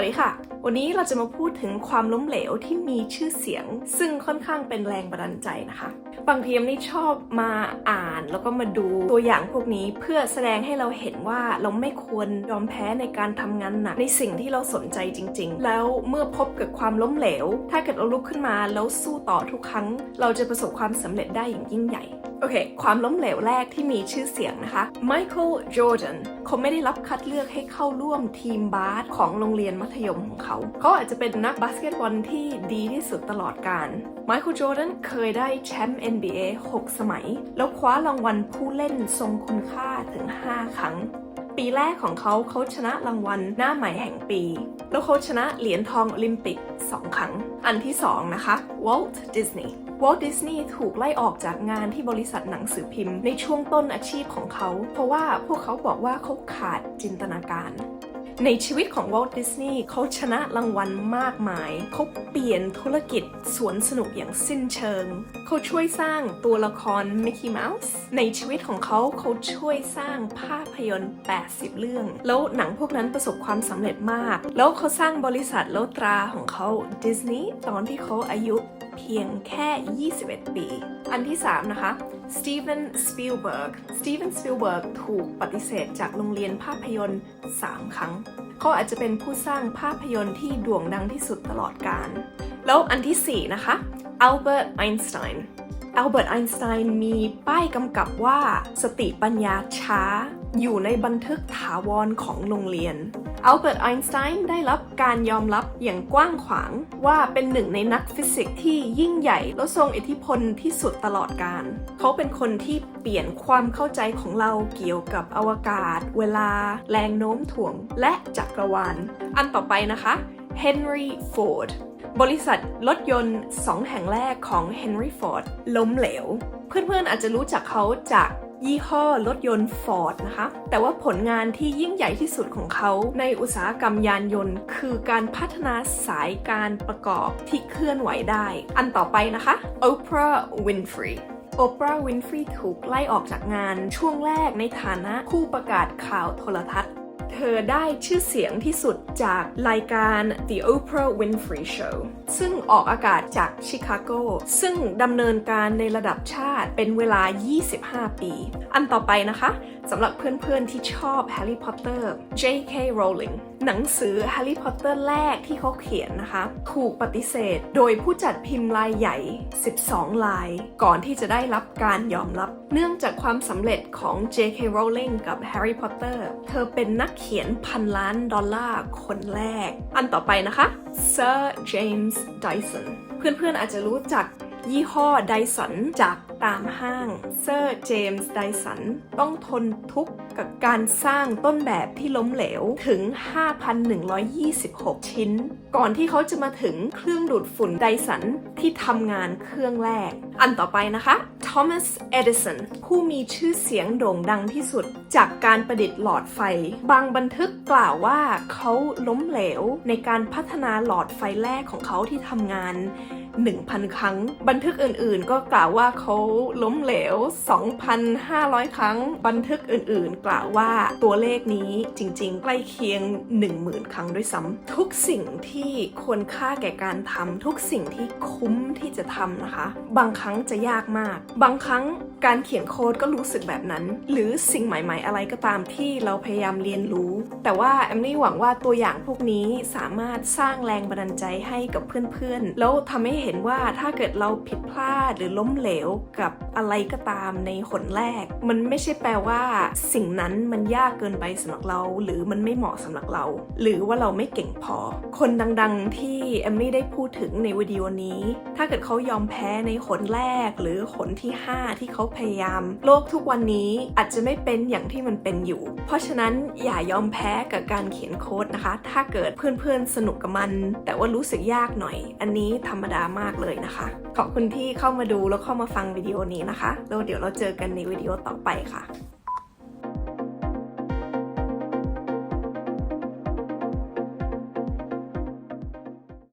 วัสดีค่ะ วันนี้เราจะมาพูดถึงความล้มเหลวที่มีชื่อเสียง ซึ่งค่อนข้างเป็นแรงบันดาลใจนะคะ บางทีมนี่ชอบมาอ่านแล้วก็มาดูตัวอย่างพวกนี้เพื่อแสดงให้เราเห็นว่าเราไม่ควรยอมแพ้ในการทำงานหนักในสิ่งที่เราสนใจจริง ๆ แล้วเมื่อพบกับความล้มเหลว ถ้าเกิดเราลุกขึ้นมาแล้วสู้ต่อทุกครั้ง เราจะประสบความสำเร็จได้อย่างยิ่งใหญ่ โอเค ความล้มเหลวแรกที่มีชื่อเสียงนะคะไมเคิลจอร์แดนเขาไม่ได้รับคัดเลือกให้เข้าร่วมทีมบาสของโรงเรียนมัธยมของเขา เขาอาจจะเป็นนักบาสเกตบอลที่ดีที่สุดตลอดกาลไมเคิลจอร์แดนเคยได้แชมป์ NBA 6 สมัย แล้วคว้ารางวัลผู้เล่นทรงคุณค่าถึง 5 ครั้ง ปีแรกของเขาเขาชนะรางวัลหน้าใหม่แห่งปีแล้วเขาชนะเหรียญทองโอลิมปิก 2 ครั้ง อันที่ 2 นะคะวอลต์ดิสนีย์ วอลต์ดิสนีย์ถูกไล่ออกจากงานที่บริษัทหนังสือพิมพ์ ในช่วงต้นอาชีพของเขา เพราะว่าพวกเขาบอกว่าเขาขาดจินตนาการในชีวิตของวอลต์ดิสนีย์เขาชนะรางวัลมากมาย เขาเปลี่ยนธุรกิจสวนสนุกอย่างสิ้นเชิง เขาช่วยสร้างตัวละครมิกกี้เมาส์ในชีวิตของเขาเขาช่วยสร้างภาพยนตร์ 80 เรื่อง แล้วหนังพวกนั้นประสบความสำเร็จมาก แล้วเขาสร้างบริษัทแล้วตราของเขาดิสนีย์ตอนที่เขาอายุ เพียงแค่ 21 ปี อันที่ 3 นะคะสตีเวนสปิลเบิร์กสตีเวนสปิลเบิร์กถูกปฏิเสธจากโรงเรียนภาพยนตร์ 3 ครั้ง เขาอาจจะเป็นผู้สร้างภาพยนตร์ที่โด่งดังที่สุดตลอดกาลแล้วอันทีสี่4 นะคะอัลเบิร์ตไอน์สไตน์ อัลเบิร์ตไอน์สไตน์มีป้ายกำกับว่าสติปัญญาช้า อยู่ในบันทึกถาวรของโรงเรียนอัลเบิร์ตไอน์สไตน์ได้รับการยอมรับอย่างกว้างขวางว่าเป็นหนึ่งในนักฟิสิกส์ที่ยิ่งใหญ่และทรงอิทธิพลที่สุดตลอดกาลเขาเป็นคนที่เปลี่ยนความเข้าใจของเราเกี่ยวกับอวกาศ เวลา แรงโน้มถ่วง และจักรวาล อันต่อไปนะคะเฮนรี่ฟอร์ด บริษัทรถยนต์ 2 แห่งแรกของ Henry Ford ล้มเหลว เพื่อนๆอาจจะรู้จักเขาจากยี่ห้อรถยนต์ Ford นะคะ แต่ว่าผลงานที่ยิ่งใหญ่ที่สุดของเขาในอุตสาหกรรมยานยนต์ คือการพัฒนาสายการประกอบที่เคลื่อนไหวได้ อันต่อไปนะคะ Oprah Winfrey โอปราห์วินฟรีถูกไล่ออกจากงานช่วงแรกในฐานะผู้ประกาศข่าวโทรทัศน์ เธอได้ชื่อเสียงที่สุดจากรายการ The Oprah Winfrey Show ซึ่งออกอากาศจากชิคาโก ซึ่งดำเนินการในระดับชาติเป็นเวลา 25 ปี อันต่อไปนะคะสำหรับเพื่อนๆที่ชอบ Harry Potter J.K. Rowling หนังสือ Harry Potter แรกที่เขาเขียนนะคะ ถูกปฏิเสธ โดยผู้จัดพิมพ์รายใหญ่ 12 ลาย ก่อนที่จะได้รับการยอมรับ เนื่องจากความสำเร็จของ J.K. Rowling กับ Harry Potter เธอเป็นนักเขียนพันล้านดอลลาร์คนแรก อันต่อไปนะคะ Sir James Dyson เพื่อนๆอาจจะรู้จักยี่ห้อไดสันจาก ตามห้างเซอร์เจมส์ไดสันต้องทนทุกข์กับการสร้างต้นแบบที่ล้มเหลวถึง 5,126 ชิ้น ก่อนที่เขาจะมาถึงเครื่องดูดฝุ่นไดสันที่ทำงานเครื่องแรก อันต่อไปนะคะทอมัสเอดิสันผู้มีชื่อเสียงโด่งดังที่สุด จากการประดิษฐ์หลอดไฟ บางบันทึกกล่าวว่าเขาล้มเหลวในการพัฒนาหลอดไฟแรกของเขาที่ทำงาน 1,000 ครั้ง บันทึกอื่นๆ ก็กล่าวว่าเขาล้มเหลว 2,500 ครั้ง บันทึกอื่นๆ กล่าวว่าตัวเลขนี้จริงๆ ใกล้เคียง 10,000 ครั้งด้วยซ้ำทุกสิ่งที่ควรค่าแก่การทำทุกสิ่งที่คุ้มที่จะทำนะคะ บางครั้งจะยากมาก บางครั้งการเขียนโค้ดก็รู้สึกแบบนั้น หรือสิ่งใหม่ ๆ อะไรก็ตามที่เราพยายามเรียนรู้ แต่ว่าแอมนี่หวังว่าตัวอย่างพวกนี้สามารถสร้างแรงบันดาลใจให้กับเพื่อนๆ แล้วทำให้เห็นว่าถ้าเกิดเราผิดพลาดหรือล้มเหลวกับอะไรก็ตามในหนแรก มันไม่ใช่แปลว่าสิ่งนั้นมันยากเกินไปสำหรับเรา หรือมันไม่เหมาะสำหรับเรา หรือว่าเราไม่เก่งพอ คนดังๆที่แอมมี่ได้พูดถึงในวิดีโอนี้ ถ้าเกิดเขายอมแพ้ในหนแรก หรือหนที่ 5 ที่เขาพยายาม โลกทุกวันนี้อาจจะไม่เป็นอย่างที่มันเป็นอยู่ เพราะฉะนั้นอย่ายอมแพ้กับการเขียนโค้ดนะคะ ถ้าเกิดเพื่อนๆสนุกกับมัน แต่ว่ารู้สึกยากหน่อย อันนี้ธรรมดาามากเลยนะคะ ขอบคุณที่เข้ามาดูแล้วเข้ามาฟังวิดีโอนี้นะคะแล้วเดี๋ยวเราเจอกันในวิดีโอต่อไปค่ะ